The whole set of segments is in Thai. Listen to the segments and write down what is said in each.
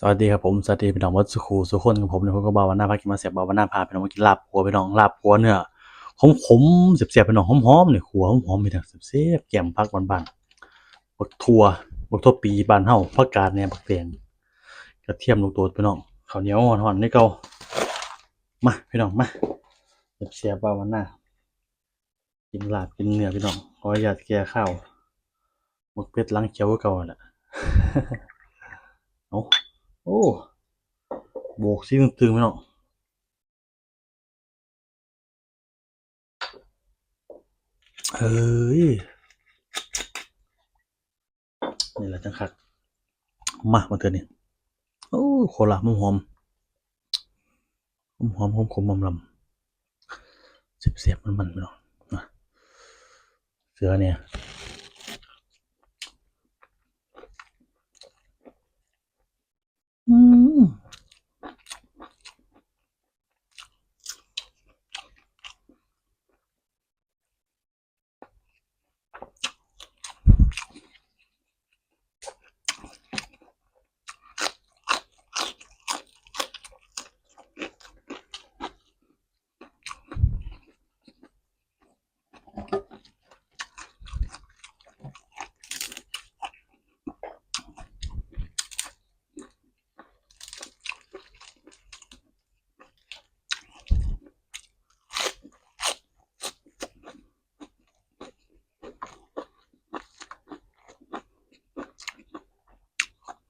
สวัสดีครับผมสวัสดีพี่น้องวัดสุขูสุขคนกับผมเนี่ยผมก็บาวาน่าพากินมาเสียบาวาน่าพาพี่น้องมากินลาบหัวพี่น้องลาบหัวเนื้อขมขมๆเสียบๆพี่น้องหอมๆเนี่ยหัวหอมๆมีแต่เสียบๆแกมพักบานๆบักทัวบักทัวปีบานเฮาผักกาดเนี่ยบักแตงกระเทียมลูกโดดพี่น้องข้าวเหนียวห่อนๆนี่เก่ามาพี่น้องมาเสียบๆบาวาน่ากินลาบกินเนื้อพี่น้องขออนุญาตแก้ข้าวหมกเป็ดล้างเขียวเก่าน่ะเอา โอ้โบกซี่ตึงๆไหมเนาะเฮ้ย นี่แหละจังคัก มามาเถอะนี่โอ้โคลาหอมหอมหอมหอมหอมขมลำลำเสียบเสียบมันมันๆไปเนาะเสือเนี่ย อืม แ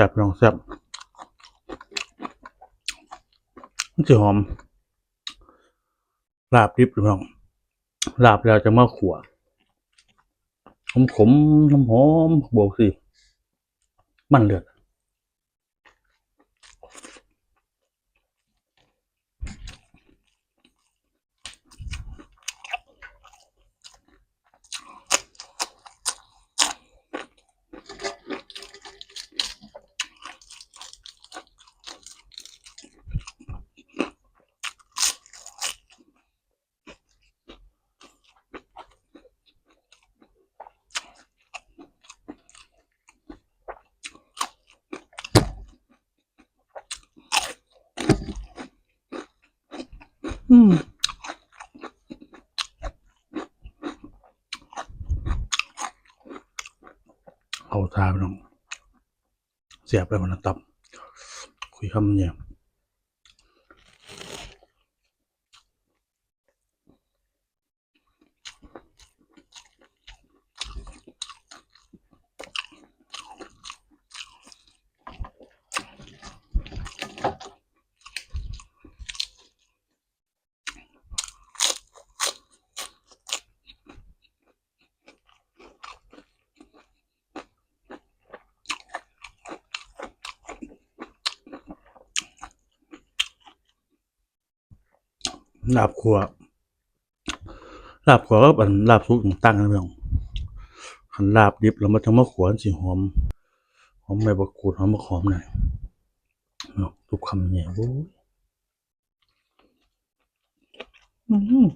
ซ่บลองแซ่บมันจะหอม ลาบดิบหรือเปล่าลาบแล้วจะมาขัวขมขมหอมบวกสิ มันเลือด อืมเอาทาไปลงเสียบไปมันนะตับ คุยคำเนี่ย ลาบขัวลาบขัวก็เป็นลาบซุกตั้งนะพี่น้องหันลาบดิบแล้วมันจะมาขวนสิหอมหอมใบบักกูดหอมมะขามหน่อยเนาะทุกคำเนี่ยโอ้ยอืม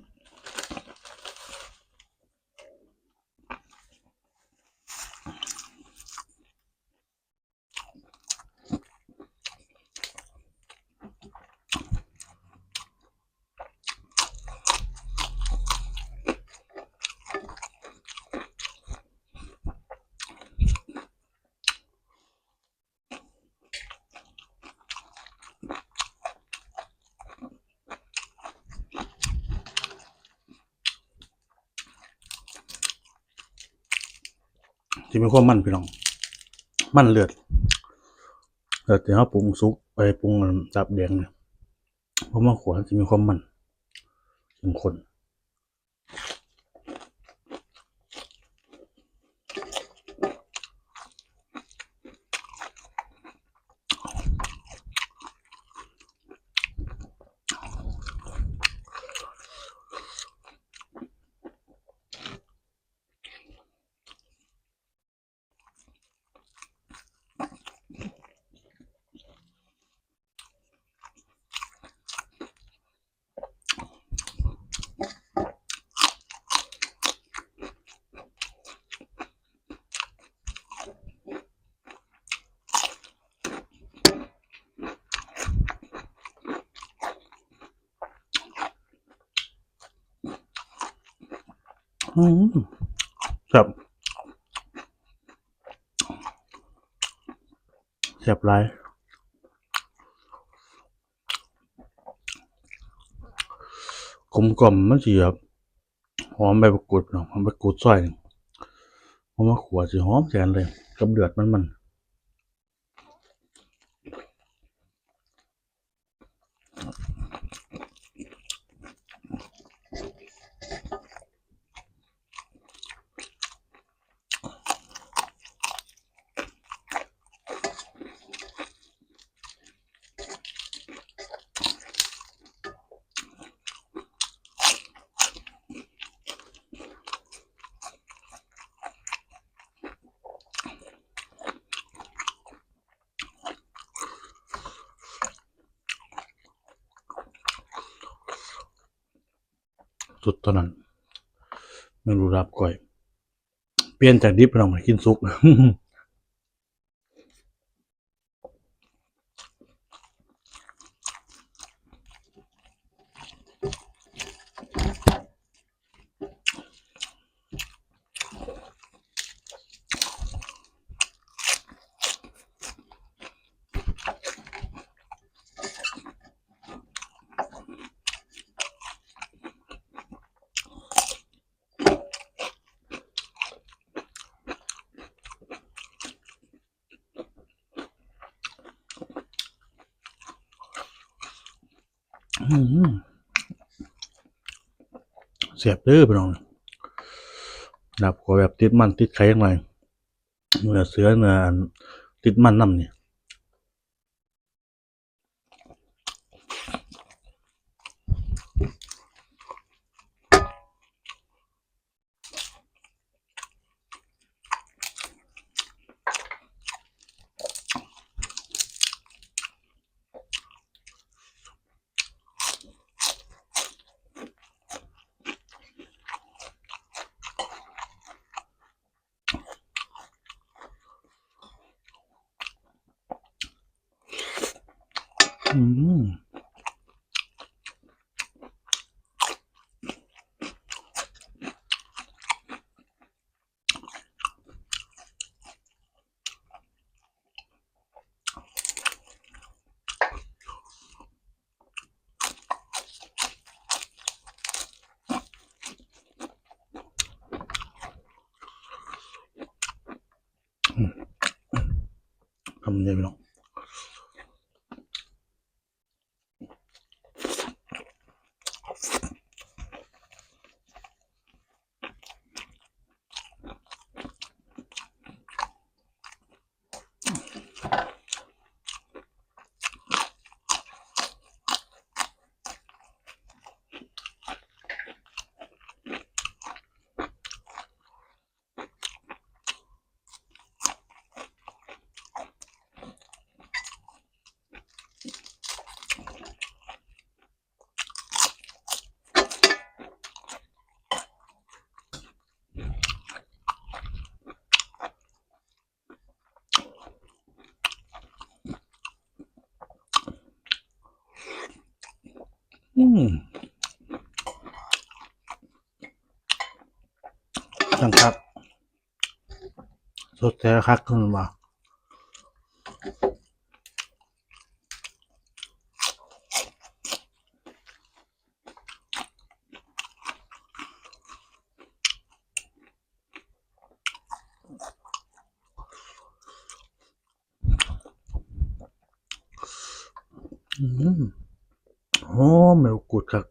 ที่มีความมันพี่น้อง มันเลือดเลือดที่เขาปรุงซุปไปปรุงจับแดงเนี่ยเพราะว่าขวจะมีความมันเข้มข้น ครับแซ่บหลายกลมกล่อมมันสิครับหอมใบมะกรูดเนาะหอมใบมะกรูดซอยหอมมะขวดสิหอมแสนเลยกับเดือดมันมัน สุดเท่านั้นไม่รู้รับก่อย เปลี่ยนจากดิบเรามากินซุก อื้อหือ เสียบเด้อพี่น้องดับหัวแบบติดมันติดไข่ยังไงเนื้อเสือเนื้อติดมันน้ำเนี่ย อืมทำเนี่ยพี่น้องอืมจังครับสดแท้คักขึ้นมาอืม หอมแมวกุดครับ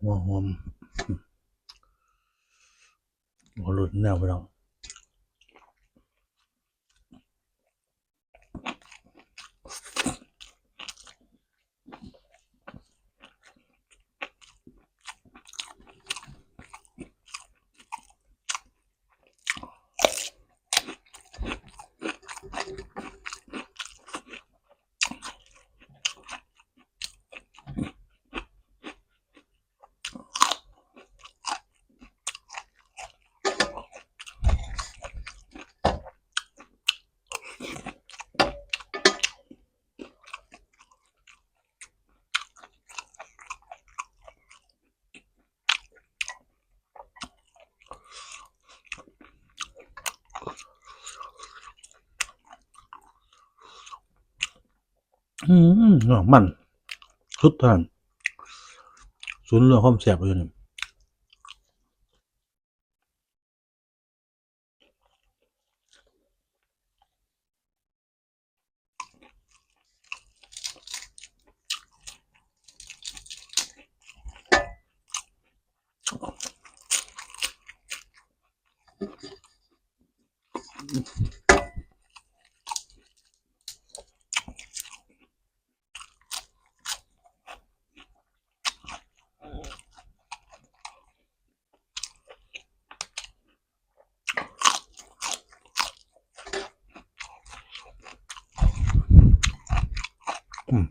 หัวหอมหัวหลุดแนวไปแล้ว อืมมันสุดเท่านั้นศูนย์เรื่องความแซ่บเลยนี่ อืม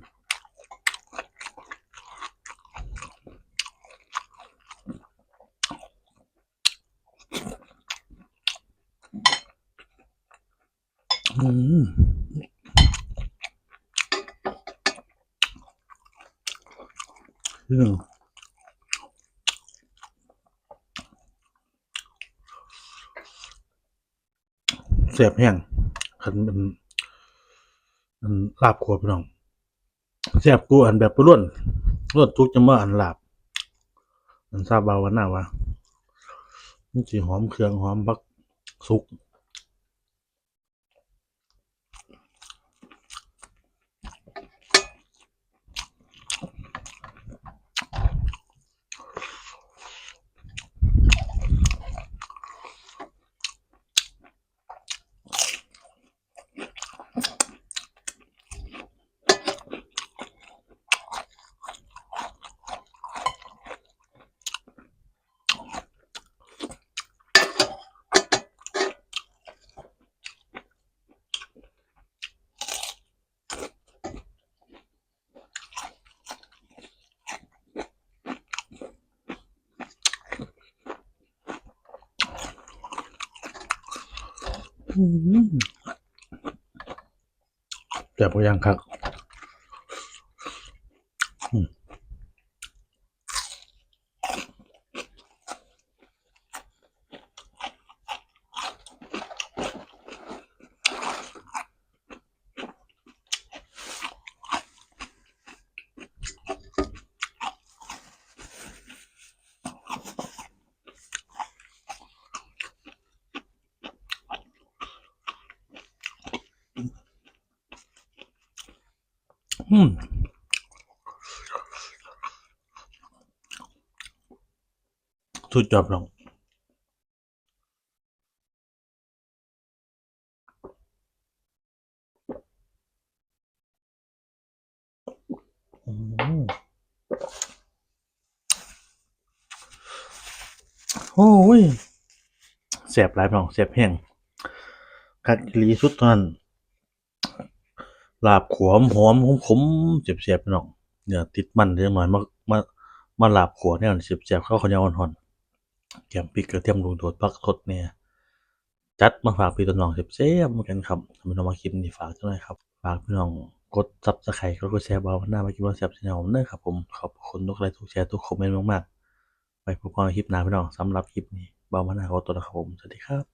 อืมแซ่บแห้งคันมันมันลาบครัวพี่น้อง แซ่บกูอันแบบปล้นรสทุกจะมาอันหลับอันทราบเบาวันหน้าวะมันสีหอมเครื่องหอมบักสุก แซ่บกว่ายังครับ สุดยอดลงโอ้ยเสียบหลายพองเสียบแห้งคัดลีสุดตอน ลาบขวหอมหอมขมๆเสียบๆพี่น้องเนื้อติดมันจักหน่อยมามามาลาบขวแนวนี้เสียบๆเข้าข้าวเหนียวร้อนๆแกมพริกกระเทียมลงโดดผักสดแหน่ยจัดมาฝากพี่ต้นน้องแซ่บๆเหมือนกันครับถ้าพี่น้องมาคลิปนี้ฝากจักหน่อยครับฝากพี่น้องกด Subscribe กดแชร์เบาหน้ามากินว่าแซ่บชแนลผมเด้อครับผมขอบคุณทุกไลค์ทุกแชร์ทุกคอมเมนต์มากๆไว้พบกันในคลิปหน้าพี่น้องสำหรับคลิปนี้เบาหน้าขอตัวลาครับผมสวัสดีครับ